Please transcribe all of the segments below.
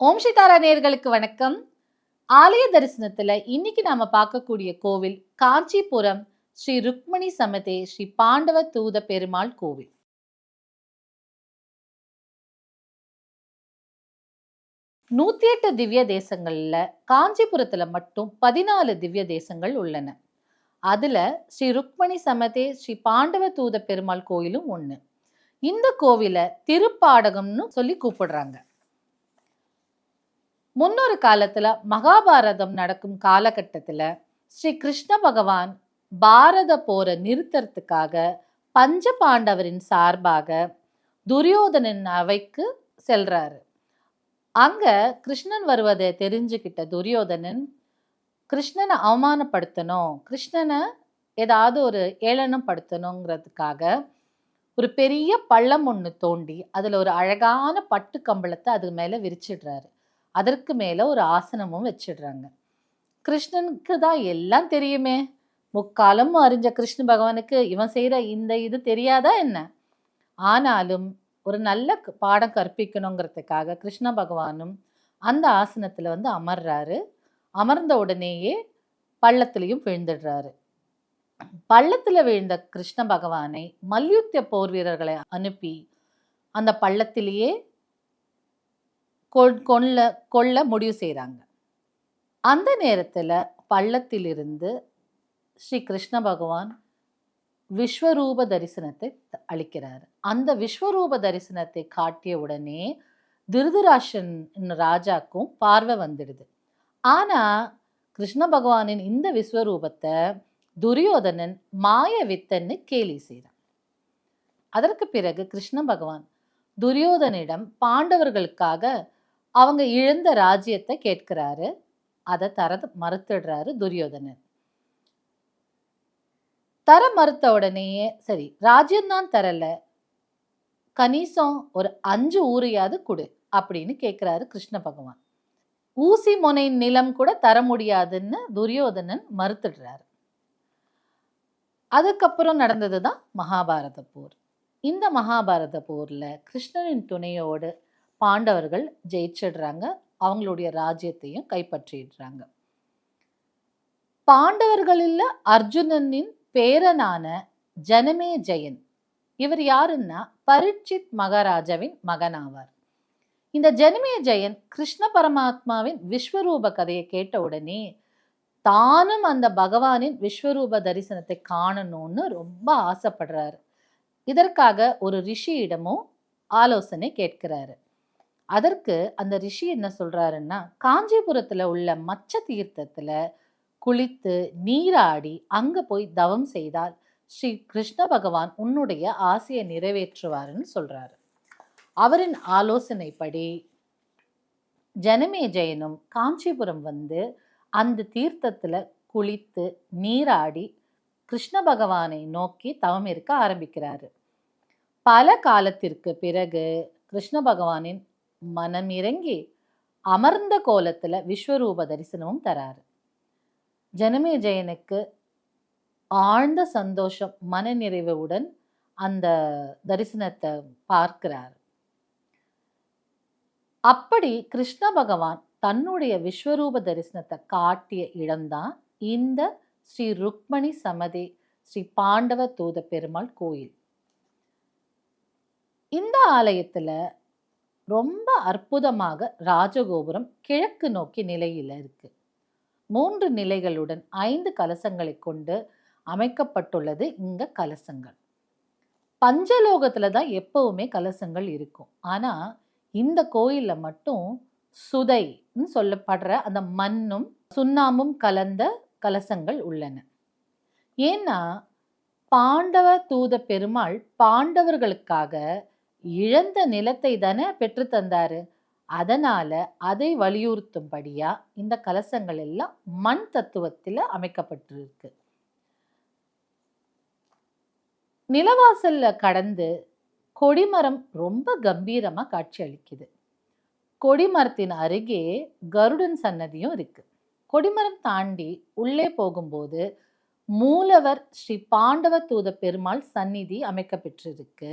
ஓம் சிதாரா நேர்களுக்கு வணக்கம். ஆலய தரிசனத்துல இன்னைக்கு நாம பார்க்கக்கூடிய கோவில் காஞ்சிபுரம் ஸ்ரீ ருக்மணி சமதே ஸ்ரீ பாண்டவ தூத பெருமாள் கோவில். நூத்தி எட்டு திவ்ய தேசங்கள்ல காஞ்சிபுரத்துல மட்டும் பதினாலு திவ்ய தேசங்கள் உள்ளன. அதுல ஸ்ரீ ருக்மணி சமதே ஸ்ரீ பாண்டவ தூத பெருமாள் கோயிலும் ஒண்ணு. இந்த கோவிலை திருப்பாடகம்னு சொல்லி கூப்பிடுறாங்க. முன்னொரு காலத்துல மகாபாரதம் நடக்கும் காலகட்டத்துல ஸ்ரீ கிருஷ்ண பகவான் பாரத போரை நிறுத்துறதுக்காக பஞ்ச பாண்டவரின் சார்பாக துரியோதனன் அவைக்கு செல்றாரு. அங்க கிருஷ்ணன் வருவதை தெரிஞ்சுக்கிட்ட துரியோதனன் கிருஷ்ணனை அவமானப்படுத்தணும் கிருஷ்ணனை ஏதாவது ஒரு ஏளனம் படுத்தணுங்கிறதுக்காக ஒரு பெரிய பள்ளம் ஒன்று தோண்டி அதில் ஒரு அழகான பட்டு கம்பளத்தை அது மேலே விரிச்சிடுறாரு. அதற்கு மேலே ஒரு ஆசனமும் வச்சிடுறாங்க. கிருஷ்ணனுக்கு தான் எல்லாம் தெரியுமே. முக்காலமும் அறிஞ்ச கிருஷ்ண பகவானுக்கு இவன் செய்கிற இந்த இது தெரியாதா என்ன? ஆனாலும் ஒரு நல்ல பாடம் கற்பிக்கணுங்கிறதுக்காக கிருஷ்ண பகவானும் அந்த ஆசனத்தில் வந்து அமர்றாரு. அமர்ந்த உடனேயே பள்ளத்திலையும் விழுந்துடுறாரு. பள்ளத்தில் விழுந்த கிருஷ்ண பகவானை மல்யுத்த போர் வீரர்களை அனுப்பி அந்த பள்ளத்திலேயே கொல்ல கொல்ல முடிவு செய்கிறாங்க அந்த நேரத்தில் பள்ளத்திலிருந்து ஸ்ரீ கிருஷ்ண பகவான் விஸ்வரூப தரிசனத்தை த- அளிக்கிறார். அந்த விஸ்வரூப தரிசனத்தை காட்டிய உடனே திருதராஷன் ராஜாக்கும் பார்வை வந்துடுது. ஆனால் கிருஷ்ண பகவானின் இந்த விஸ்வரூபத்தை துரியோதனன் மாய வித்தன்னு கேலி செய்கிறான் அதற்கு பிறகு கிருஷ்ண பகவான் துரியோதனிடம் பாண்டவர்களுக்காக அவங்க இழந்த ராஜ்யத்தை கேட்கிறாரு. அதை தர மறுத்துடுறாரு துரியோதனன். தர மறுத்த உடனேயே சரி ராஜ்யம்தான் தரல. கணிசம் ஒரு அஞ்சு ஊரையாவது கொடு அப்படின்னு கேட்குறாரு கிருஷ்ண பகவான். ஊசி முனை நிலம் கூட தர முடியாதுன்னு துரியோதனன் மறுத்துடுறாரு. அதுக்கப்புறம் நடந்தது தான் மகாபாரத போர். இந்த மகாபாரத போரில் கிருஷ்ணனின் துணையோடு பாண்டவர்கள் ஜெயிச்சிடுறாங்க. அவங்களுடைய ராஜ்யத்தையும் கைப்பற்றிடுறாங்க. பாண்டவர்களில் அர்ஜுனனின் பேரனான ஜனமே ஜெயன். இவர் யாருன்னா? பரீட்சித் மகாராஜாவின் மகனாவார். இந்த ஜனமே ஜெயன் கிருஷ்ண பரமாத்மாவின் விஸ்வரூப கதையை கேட்ட உடனே தானும் அந்த பகவானின் விஸ்வரூப தரிசனத்தை காணணும்னு ரொம்ப ஆசைப்படுறாரு. இதற்காக ஒரு ரிஷியிடமும் ஆலோசனை கேட்கிறாரு. அதற்கு அந்த ரிஷி என்ன சொல்றாருன்னா காஞ்சிபுரத்துல உள்ள மச்ச தீர்த்தத்துல குளித்து நீராடி அங்க போய் தவம் செய்தால் ஸ்ரீ கிருஷ்ண பகவான் உன்னுடைய ஆசையை நிறைவேற்றுவாருன்னு சொல்றாரு. அவரின் ஆலோசனைப்படி ஜனமேஜயனும் காஞ்சிபுரம் வந்து அந்த தீர்த்தத்தில் குளித்து நீராடி கிருஷ்ண பகவானை நோக்கி தவம் இருக்க ஆரம்பிக்கிறாரு. பல காலத்திற்கு பிறகு கிருஷ்ண பகவானின் மனம் இறங்கி அமர்ந்த கோலத்துல விஸ்வரூப தரிசனமும் தராரு. ஜனமேஜயனுக்கு ஆழ்ந்த சந்தோஷம் மனநிறைவுடன் அந்த தரிசனத்தை பார்க்கிறார். அப்படி கிருஷ்ண பகவான் தன்னுடைய விஸ்வரூப தரிசனத்தை காட்டிய இடம்தான் இந்த ஸ்ரீ ருக்மணி சமதி ஸ்ரீ பாண்டவ தூத பெருமாள் கோயில். இந்த ஆலயத்துல ரொம்ப அற்புதமாக ராஜகோபுரம் கிழக்கு நோக்கி நிலையில் இருக்கு. மூன்று நிலைகளுடன் ஐந்து கலசங்களை கொண்டு அமைக்கப்பட்டுள்ளது இங்க கலசங்கள். பஞ்சலோகத்தில் தான் எப்பவுமே கலசங்கள் இருக்கும். ஆனால் இந்த கோயிலில் மட்டும் சுதைன்னு சொல்லப்படுற அந்த மண்ணும் சுண்ணாம்பும் கலந்த கலசங்கள் உள்ளன. ஏன்னா பாண்டவ தூத பெருமாள் பாண்டவர்களுக்காக இழந்த நிலத்தை தானே பெற்று தந்தாரு. அதனால அதை வலியுறுத்தும்படியா இந்த கலசங்கள் எல்லாம் மண் தத்துவத்தில் அமைக்கப்பட்டிருக்கு. நிலவாசல்ல கடந்து கொடிமரம் ரொம்ப கம்பீரமா காட்சி அளிக்குது கொடிமரத்தின் அருகே கருடன் சன்னதியும் இருக்கு. கொடிமரம் தாண்டி உள்ளே போகும்போது மூலவர் ஸ்ரீ பாண்டவ தூத பெருமாள் சந்நிதி அமைக்கப்பெற்றிருக்கு.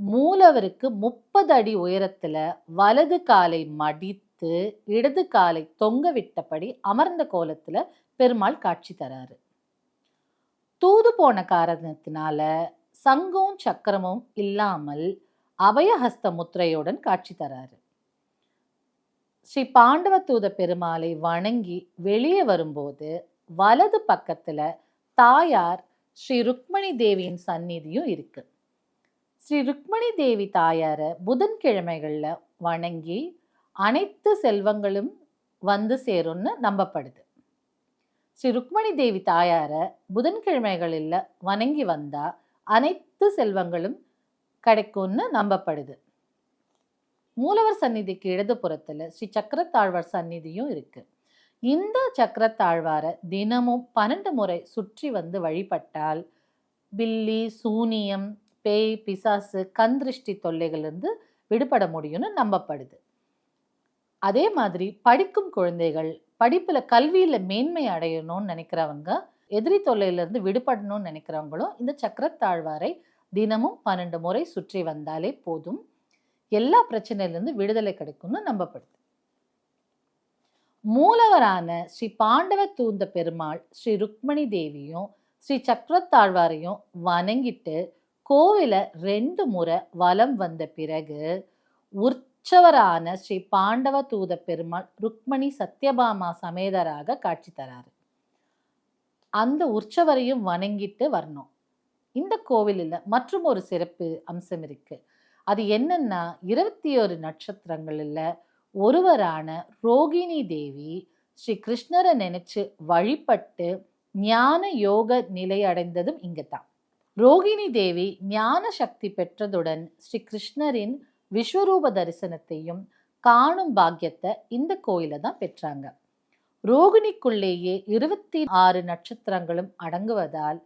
மூலவருக்கு முப்பது அடி உயரத்தில் வலது காலை மடித்து இடது காலை தொங்க விட்டபடி அமர்ந்த கோலத்தில் பெருமாள் காட்சி தராரு. தூது போன காரணத்தினால சங்கும் சக்கரமும் இல்லாமல் அபயஹஸ்த முத்திரையுடன் காட்சி தராரு. ஸ்ரீ பாண்டவ தூத பெருமாளை வணங்கி வெளியே வரும்போது வலது பக்கத்தில் தாயார் ஸ்ரீ ருக்மணி தேவியின் சந்நிதியும் இருக்கு. ஸ்ரீ ருக்மணி தேவி தாயாரை புதன்கிழமைகளில் வணங்கி அனைத்து செல்வங்களும் வந்து சேரும்னு நம்பப்படுது. ஸ்ரீ ருக்மணி தேவி தாயாரை புதன்கிழமைகளில் வணங்கி வந்தால் அனைத்து செல்வங்களும் கிடைக்கும்னு நம்பப்படுது. மூலவர் சந்நிதிக்கு இடதுபுறத்துல ஸ்ரீ சக்கரத்தாழ்வார் சந்நிதியும் இருக்குது இந்த சக்கரத்தாழ்வாரை தினமும் பன்னெண்டு முறை சுற்றி வந்து வழிபட்டால் பில்லி சூனியம் பேய் பிசாசு கண் திருஷ்டி தொல்லைகளிலிருந்து விடுபட முடியும்னு நம்பப்படுது. அதே மாதிரி படிக்கும் குழந்தைகள் படிப்பில் கல்வியில் மேன்மை அடையணும்னு நினைக்கிறவங்க எதிரி தொல்லையிலேருந்து விடுபடணும்னு நினைக்கிறவங்களும் இந்த சக்கரத்தாழ்வாரை தினமும் பன்னெண்டு முறை சுற்றி வந்தாலே போதும். எல்லா பிரச்சனையிலேருந்து விடுதலை கிடைக்கும்னு நம்பப்படுது. மூலவரான ஸ்ரீ பாண்டவ தூந்த பெருமாள் ஸ்ரீ ருக்மணி தேவியும் ஸ்ரீ சக்கரத்தாழ்வாரையும் வணங்கிட்டு கோவிலை ரெண்டு முறை வலம் வந்த பிறகு உற்சவரான ஸ்ரீ பாண்டவ தூத பெருமாள் ருக்மணி சத்யபாமா சமேதராக காட்சி தராரு. அந்த உற்சவரையும் வணங்கிட்டு வரணும். இந்த கோவிலில் மற்றும் ஒரு சிறப்பு அம்சம் இருக்கு. அது என்னன்னா இருபத்தி ஒரு நட்சத்திரங்களில் ஒருவரான ரோகிணி தேவி ஸ்ரீ கிருஷ்ணரை நினைச்சு வழிபட்டு ஞான யோக நிலை அடைந்ததும் இங்கே தான். ரோகிணி தேவி ஞான சக்தி பெற்றதுடன் ஸ்ரீ கிருஷ்ணரின் விஸ்வரூப தரிசனத்தையும் காணும் பாக்கியத்தை இந்த கோயில தான் பெற்றாங்க. ரோகிணிக்குள்ளேயே இருபத்தி ஆறு நட்சத்திரங்களும் அடங்குவதால்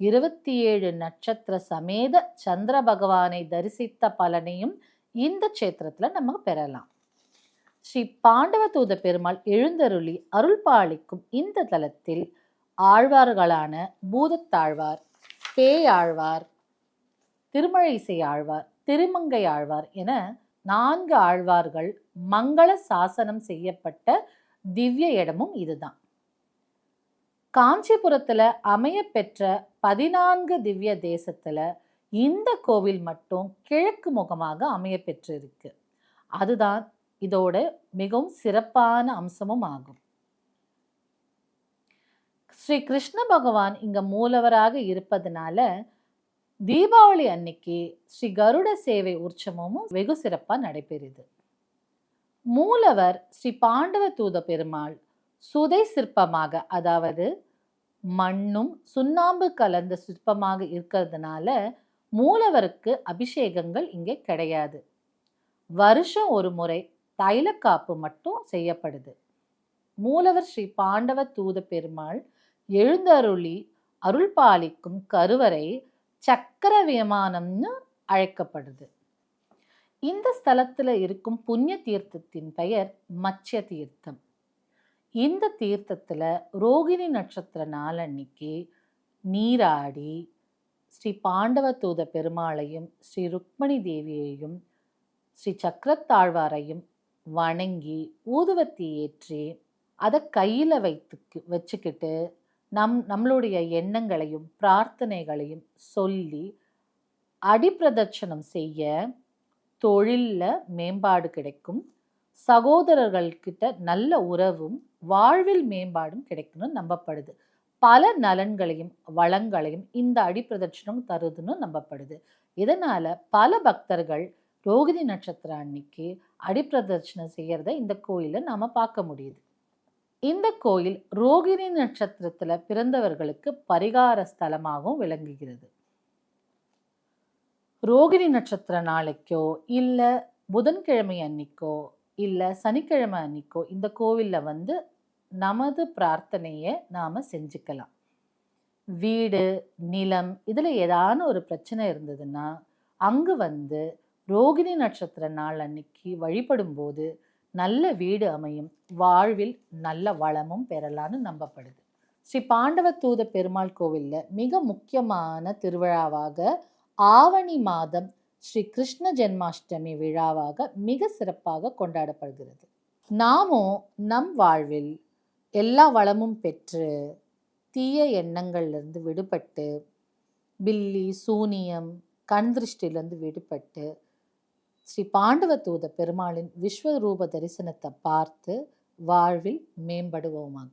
இருபத்தி ஏழு நட்சத்திர சமேத சந்திர பகவானை தரிசித்த பலனையும் இந்த கஷேத்திரத்தில் நம்ம பெறலாம். ஸ்ரீ பாண்டவ தூத பெருமாள் எழுந்தருளி அருள் பாலிக்கும் இந்த தலத்தில் ஆழ்வார்களான பூதத்தாழ்வார் பேயாழ்வார் திருமழிசை ஆழ்வார் திருமங்கை ஆழ்வார் என நான்கு ஆழ்வார்கள் மங்கள சாசனம் செய்யப்பட்ட திவ்ய இடமும் இதுதான். காஞ்சிபுரத்தில் அமைய பெற்ற பதினான்கு திவ்ய தேசத்தில் இந்த கோவில் மட்டும் கிழக்கு முகமாக அமைய பெற்றிருக்கு. அதுதான் இதோட மிகவும் சிறப்பான அம்சமும் ஆகும். ஸ்ரீ கிருஷ்ண பகவான் இங்கே மூலவராக இருப்பதனால தீபாவளி அன்னைக்கு ஸ்ரீ கருட சேவை உற்சவமும் வெகு சிறப்பாக நடைபெறுது. மூலவர் ஸ்ரீ பாண்டவ தூத பெருமாள் சுதை சிற்பமாக அதாவது மண்ணும் சுண்ணாம்பு கலந்த சிற்பமாக இருக்கிறதுனால மூலவருக்கு அபிஷேகங்கள் இங்கே கிடையாது. வருஷம் ஒரு முறை தைலக்காப்பு மட்டும் செய்யப்படுது. மூலவர் ஸ்ரீ பாண்டவ தூத பெருமாள் எழுந்தருளி அருள் பாலிக்கும் கருவறை சக்கர விமானம்னு அழைக்கப்படுது. இந்த ஸ்தலத்தில் இருக்கும் புண்ணிய தீர்த்தத்தின் பெயர் மத்ய தீர்த்தம். இந்த தீர்த்தத்தில் ரோகிணி நட்சத்திர நாளன்னைக்கு நீராடி ஸ்ரீ பாண்டவ தூத பெருமாளையும் ஸ்ரீ ருக்மணி தேவியையும் ஸ்ரீ சக்கரத்தாழ்வாரையும் வணங்கி ஊதுவத்தி ஏற்றி அதை கையில் வைத்து வச்சுக்கிட்டு நம் நம்மளுடைய எண்ணங்களையும் பிரார்த்தனைகளையும் சொல்லி அடிப்பிரதட்சணம் செய்ய தொழிலில் மேம்பாடு கிடைக்கும். சகோதரர்கள்கிட்ட நல்ல உறவும் வாழ்வில் மேம்பாடும் கிடைக்கணும்னு நம்பப்படுது. பல நலன்களையும் வளங்களையும் இந்த அடிப்பிரதட்சணம் தருதுன்னு நம்பப்படுது. இதனால் பல பக்தர்கள் ரோகிணி நட்சத்திரம் அன்னைக்கு அடிப்பிரதட்சணம் செய்கிறத இந்த கோயிலில் நாம் பார்க்க முடியுது. இந்த கோயில் ரோகிணி நட்சத்திரத்தில் பிறந்தவர்களுக்கு பரிகார ஸ்தலமாகவும் விளங்குகிறது. ரோகிணி நட்சத்திர நாளைக்கோ இல்லை புதன்கிழமை அன்னைக்கோ இல்லை சனிக்கிழமை அன்னைக்கோ இந்த கோவிலில் வந்து நமது பிரார்த்தனையை நாம் செஞ்சுக்கலாம். வீடு நிலம் இதில் ஏதான ஒரு பிரச்சனை இருந்ததுன்னா அங்கு வந்து ரோகிணி நட்சத்திர நாள் அன்னைக்கு வழிபடும்போது நல்ல வீடு அமையும். வாழ்வில் நல்ல வளமும் பெறலான்னு நம்பப்படுது. ஸ்ரீ பாண்டவ தூத பெருமாள் கோவிலில் மிக முக்கியமான திருவிழாவாக ஆவணி மாதம் ஸ்ரீ கிருஷ்ண ஜென்மாஷ்டமி விழாவாக மிக சிறப்பாக கொண்டாடப்படுகிறது. நாமும் நம் வாழ்வில் எல்லா வளமும் பெற்று தீய எண்ணங்கள்லேருந்து விடுபட்டு பில்லி சூனியம் கண் திருஷ்டிலேருந்து விடுபட்டு ஸ்ரீ பாண்டவ தூத பெருமாளின் விஸ்வரூப தரிசனத்தை பார்த்து வாழ்வில் மேம்படுவோமாக.